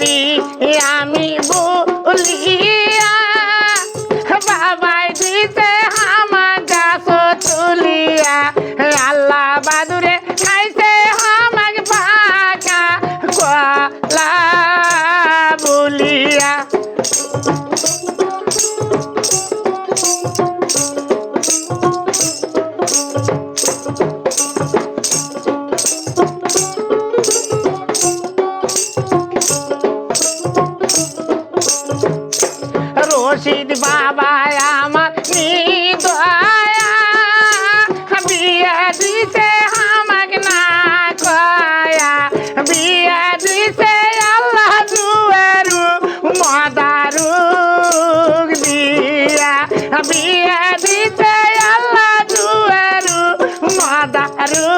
করি আমি রশিদ বাবা আমার নিদয়া বিয়া দিছে আমাকে না কয়া। বিয়া দিছে আল্লাহ দুয়ারু মদারু। বিয়া বিয়া দিছে আল্লাহ দুয়ারু মদারু।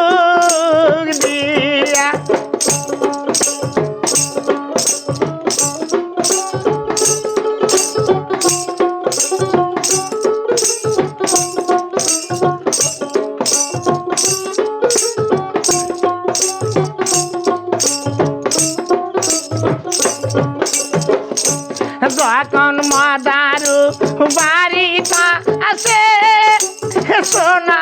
যখন মদারু বাড়িটা আছে সোনা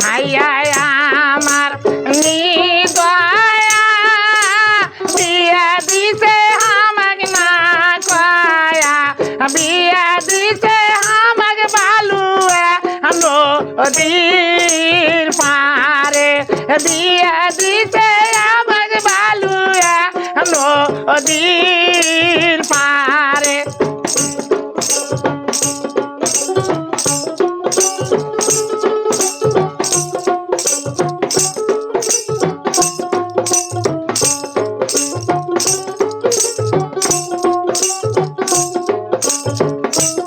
ভাইয়া, আমার নিদয়া, বিয়া দিছে আমাকে না কয়া, বিয়া দিছে আমাকে বালুয়া, নদীর পারে বিয়া দিছে আমাকে বালুয়া, নদীর Thanks.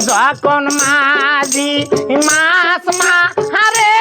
যখন মাঝি মাস মা সোনা